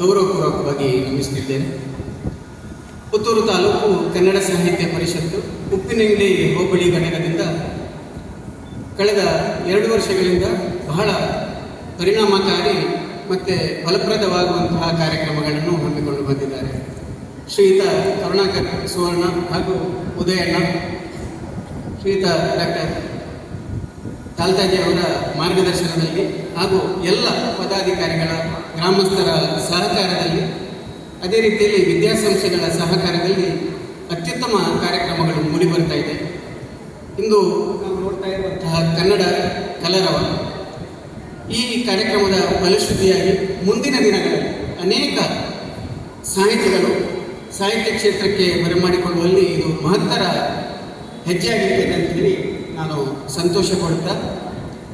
ಗೌರವಪೂರ್ವಕವಾಗಿ ನಮಿಸುತ್ತಿದ್ದೇನೆ. ಪುತ್ತೂರು ತಾಲೂಕು ಕನ್ನಡ ಸಾಹಿತ್ಯ ಪರಿಷತ್ತು ಉಪ್ಪಿನಂಗಡಿ ಹೋಬಳಿ ಘಟಕದಿಂದ ಕಳೆದ ಎರಡು ವರ್ಷಗಳಿಂದ ಬಹಳ ಪರಿಣಾಮಕಾರಿ ಮತ್ತು ಫಲಪ್ರದವಾಗುವಂತಹ ಕಾರ್ಯಕ್ರಮಗಳನ್ನು ಹಮ್ಮಿಕೊಂಡು ಬಂದಿದ್ದಾರೆ. ಶ್ರೀಯುತ ಕರುಣಾಕರ್ ಸುವರ್ಣ ಹಾಗೂ ಉದಯಣ್ಣ, ಶ್ರೀಯುತ ಡಾಕ್ಟರ್ ತಾಲ್ತಾಜಿ ಅವರ ಮಾರ್ಗದರ್ಶನದಲ್ಲಿ ಹಾಗೂ ಎಲ್ಲ ಪದಾಧಿಕಾರಿಗಳ ಗ್ರಾಮಸ್ಥರ ಸಹಕಾರದಲ್ಲಿ, ಅದೇ ರೀತಿಯಲ್ಲಿ ವಿದ್ಯಾಸಂಸ್ಥೆಗಳ ಸಹಕಾರದಲ್ಲಿ ಅತ್ಯುತ್ತಮ ಕಾರ್ಯಕ್ರಮಗಳು ಮೂಡಿಬರ್ತಾ ಇದೆ. ಇಂದು ನಾವು ನೋಡ್ತಾ ಇರುವಂತಹ ಕನ್ನಡ ಕಲರವ ಈ ಕಾರ್ಯಕ್ರಮದ ಫಲಶ್ರುತಿಯಾಗಿ ಮುಂದಿನ ದಿನಗಳಲ್ಲಿ ಅನೇಕ ಸಾಹಿತಿಗಳು ಸಾಹಿತ್ಯ ಕ್ಷೇತ್ರಕ್ಕೆ ಬರಮಾಡಿಕೊಳ್ಳುವಲ್ಲಿ ಇದು ಮಹತ್ತರ ಹೆಜ್ಜೆಯಾಗಿರಬೇಕಂತ ಹೇಳಿ ನಾನು ಸಂತೋಷ ಕೊಡ್ತಾ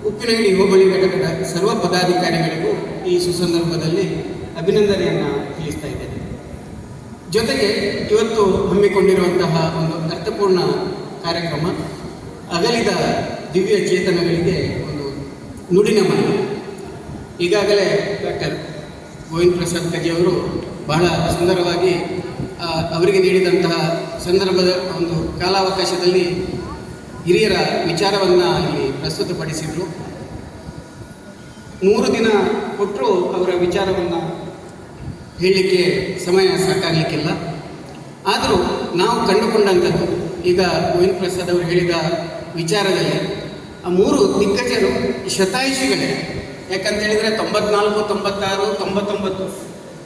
ಉಪ್ಪಿನಂಗಡಿ ಹೋಬಳಿ ಘಟಕದ ಸರ್ವ ಪದಾಧಿಕಾರಿಗಳಿಗೂ ಈ ಸುಸಂದರ್ಭದಲ್ಲಿ ಅಭಿನಂದನೆಯನ್ನು ತಿಳಿಸ್ತಾ ಇದ್ದೇನೆ. ಜೊತೆಗೆ ಇವತ್ತು ಹಮ್ಮಿಕೊಂಡಿರುವಂತಹ ಒಂದು ಅರ್ಥಪೂರ್ಣ ಕಾರ್ಯಕ್ರಮ, ಅಗಲಿದ ದಿವ್ಯ ಚೇತನಗಳಿಗೆ ಒಂದು ನುಡಿನ ಮನೆ ಈಗಾಗಲೇ ಡಾಕ್ಟರ್ ಗೋವಿಂದ ಪ್ರಸಾದ್ ಕಜಿಯವರು ಬಹಳ ಸುಂದರವಾಗಿ ಅವರಿಗೆ ನೀಡಿದಂತಹ ಸಂದರ್ಭದ ಒಂದು ಕಾಲಾವಕಾಶದಲ್ಲಿ ಹಿರಿಯರ ವಿಚಾರವನ್ನು ಇಲ್ಲಿ ಪ್ರಸ್ತುತಪಡಿಸಿದರು. ಮೂರು ದಿನ ಕೊಟ್ಟರು ಅವರ ವಿಚಾರವನ್ನು ಹೇಳಲಿಕ್ಕೆ ಸಮಯ ಸಾಕಾಗಲಿಕ್ಕಿಲ್ಲ. ಆದರೂ ನಾವು ಕಂಡುಕೊಂಡಂಥದ್ದು, ಈಗ ಗೋವಿಂದ ಪ್ರಸಾದ್ ಅವರು ಹೇಳಿದ ವಿಚಾರದಲ್ಲಿ ಆ ಮೂರು ದಿಗ್ಗಜರು ಶತಾಯುಷಿಗಳೇ. ಯಾಕಂತ ಹೇಳಿದರೆ ತೊಂಬತ್ನಾಲ್ಕು, ತೊಂಬತ್ತಾರು, ತೊಂಬತ್ತೊಂಬತ್ತು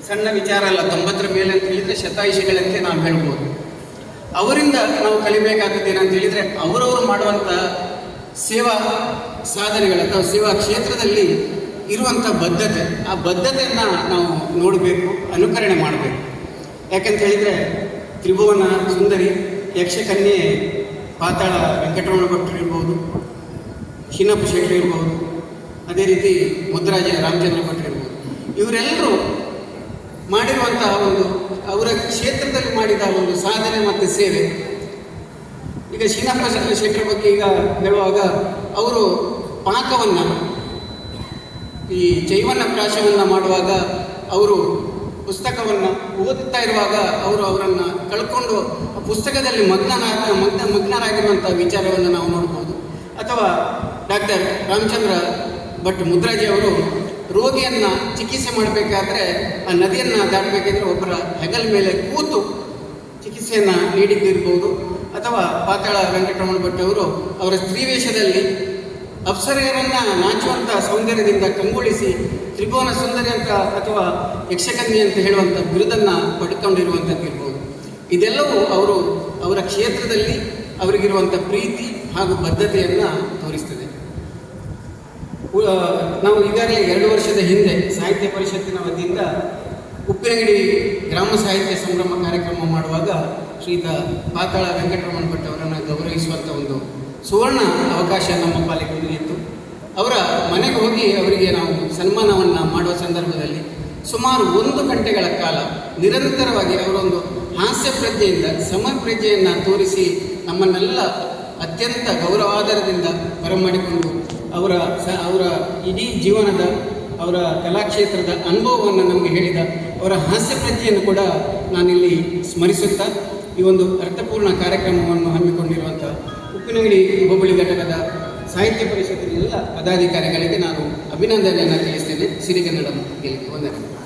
ಸಣ್ಣ ವಿಚಾರ ಅಲ್ಲ, ತೊಂಬತ್ತರ ಮೇಲೆ ಅಂತ ಹೇಳಿದರೆ ಶತಾಯುಷಿಗಳಂತೆ ನಾವು ಹೇಳ್ಬೋದು. ಅವರಿಂದ ನಾವು ಕಲಿಬೇಕಾದದ್ದು ಏನಂತ ಹೇಳಿದರೆ ಅವರವರು ಮಾಡುವಂಥ ಸೇವಾ ಸಾಧನೆಗಳು ಅಥವಾ ಸೇವಾ ಕ್ಷೇತ್ರದಲ್ಲಿ ಇರುವಂಥ ಬದ್ಧತೆ. ಆ ಬದ್ಧತೆಯನ್ನು ನಾವು ನೋಡಬೇಕು, ಅನುಕರಣೆ ಮಾಡಬೇಕು. ಯಾಕಂತ ಹೇಳಿದರೆ ತ್ರಿಭುವನ ಸುಂದರಿ, ಯಕ್ಷಕನ್ಯೆ ಪಾತಾಳ ವೆಂಕಟರಮಣ ಭಟ್ರು ಇರ್ಬೋದು ಶಿನಪ್ಪ ಶೆಟ್ಟಿ ಇರ್ಬೋದು, ಅದೇ ರೀತಿ ಮುದ್ರಾಜ ರಾಮಚಂದ್ರ ಭಟ್ರು ಇರ್ಬೋದು. ಇವರೆಲ್ಲರೂ ಮಾಡಿರುವಂತಹ ಒಂದು ಅವರ ಕ್ಷೇತ್ರದಲ್ಲಿ ಮಾಡಿದ ಒಂದು ಸಾಧನೆ ಮತ್ತು ಸೇವೆ. ಈಗ ಶಿನಪ್ಪ ಶೆಟ್ಟರ ಬಗ್ಗೆ ಈಗ ಹೇಳುವಾಗ ಅವರು ಪಾಕವನ್ನು ಈ ಜೈವನ ಪ್ರಾಶವನ್ನು ಮಾಡುವಾಗ ಅವರು ಪುಸ್ತಕವನ್ನು ಓದುತ್ತಾ ಇರುವಾಗ ಅವರು ಅವರನ್ನು ಕಳ್ಕೊಂಡು ಆ ಪುಸ್ತಕದಲ್ಲಿ ಮಗ್ನನಾದ ಮಗ್ನ ಮಗ್ನರಾಗಿರುವಂಥ ವಿಚಾರವನ್ನು ನಾವು ನೋಡ್ಬೋದು. ಅಥವಾ ಡಾಕ್ಟರ್ ರಾಮಚಂದ್ರ ಭಟ್ ಮುದ್ರಾಜಿ ಅವರು ರೋಗಿಯನ್ನು ಚಿಕಿತ್ಸೆ ಮಾಡಬೇಕಾದ್ರೆ ಆ ನದಿಯನ್ನು ದಾಟಬೇಕಾದ್ರೆ ಒಬ್ಬರ ಹೆಗಲ್ ಮೇಲೆ ಕೂತು ಚಿಕಿತ್ಸೆಯನ್ನು ನೀಡಿದ್ದಿರ್ಬೋದು. ಅಥವಾ ಪಾತಾಳ ವೆಂಕಟರಮಣ ಭಟ್ ಅವರು ಸ್ತ್ರೀವೇಷದಲ್ಲಿ ಅಪ್ಸರೆಯರನ್ನ ನಾಚುವಂಥ ಸೌಂದರ್ಯದಿಂದ ಕಂಗೊಳಿಸಿ ತ್ರಿಭುವನ ಸುಂದರಿ ಅಂತ ಅಥವಾ ಯಕ್ಷಕನ್ಯೆ ಅಂತ ಹೇಳುವಂಥ ಬಿರುದನ್ನು ಪಡ್ಕೊಂಡಿರುವಂಥದ್ದು ಇರ್ಬೋದು ಇದೆಲ್ಲವೂ ಅವರು ಅವರ ಕ್ಷೇತ್ರದಲ್ಲಿ ಅವರಿಗಿರುವಂಥ ಪ್ರೀತಿ ಹಾಗೂ ಬದ್ಧತೆಯನ್ನು ತೋರಿಸ್ತದೆ. ನಾವು ಈಗಾಗಲೇ ಎರಡು ವರ್ಷದ ಹಿಂದೆ ಸಾಹಿತ್ಯ ಪರಿಷತ್ತಿನ ವತಿಯಿಂದ ಉಪ್ಪಿನಗಿಡಿ ಗ್ರಾಮ ಸಾಹಿತ್ಯ ಸಂಭ್ರಮ ಕಾರ್ಯಕ್ರಮ ಮಾಡುವಾಗ ಶ್ರೀತ ಪಾತಾಳ ವೆಂಕಟರಮಣ ಭಟ್ ಅವರನ್ನು ಗೌರವಿಸುವಂಥ ಒಂದು ಸುವರ್ಣ ಅವಕಾಶ ನಮ್ಮ ಪಾಲಿಗೆ ಒದಗಿತ್ತು ಅವರ ಮನೆಗೆ ಹೋಗಿ ಅವರಿಗೆ ನಾವು ಸನ್ಮಾನವನ್ನು ಮಾಡುವ ಸಂದರ್ಭದಲ್ಲಿ ಸುಮಾರು ಒಂದು ಗಂಟೆಗಳ ಕಾಲ ನಿರಂತರವಾಗಿ ಅವರೊಂದು ಹಾಸ್ಯ ಪ್ರಜ್ಞೆಯಿಂದ ಸಮಪ್ರಜ್ಞೆಯನ್ನು ತೋರಿಸಿ ನಮ್ಮನ್ನೆಲ್ಲ ಅತ್ಯಂತ ಗೌರವಾಧಾರದಿಂದ ಬರಮಾಡಿಕೊಂಡು ಅವರ ಸ, ಅವರ ಇಡೀ ಜೀವನದ, ಅವರ ಕಲಾಕ್ಷೇತ್ರದ ಅನುಭವವನ್ನು ನಮಗೆ ಹೇಳಿದ ಅವರ ಹಾಸ್ಯ ಪ್ರತಿಯನ್ನು ಕೂಡ ನಾನಿಲ್ಲಿ ಸ್ಮರಿಸುತ್ತಾ, ಈ ಒಂದು ಅರ್ಥಪೂರ್ಣ ಕಾರ್ಯಕ್ರಮವನ್ನು ಹಮ್ಮಿಕೊಂಡಿರುವಂಥ ಉಪ್ಪಿನಂಗಡಿ ಹೋಬಳಿ ಘಟಕದ ಸಾಹಿತ್ಯ ಪರಿಷತ್ತಿನ ಎಲ್ಲ ಪದಾಧಿಕಾರಿಗಳಿಗೆ ನಾನು ಅಭಿನಂದನೆಯನ್ನು ತಿಳಿಸ್ತೇನೆ. ಸಿರಿಗನ್ನಡ ಮುಖ್ಯ ವಂದನೆ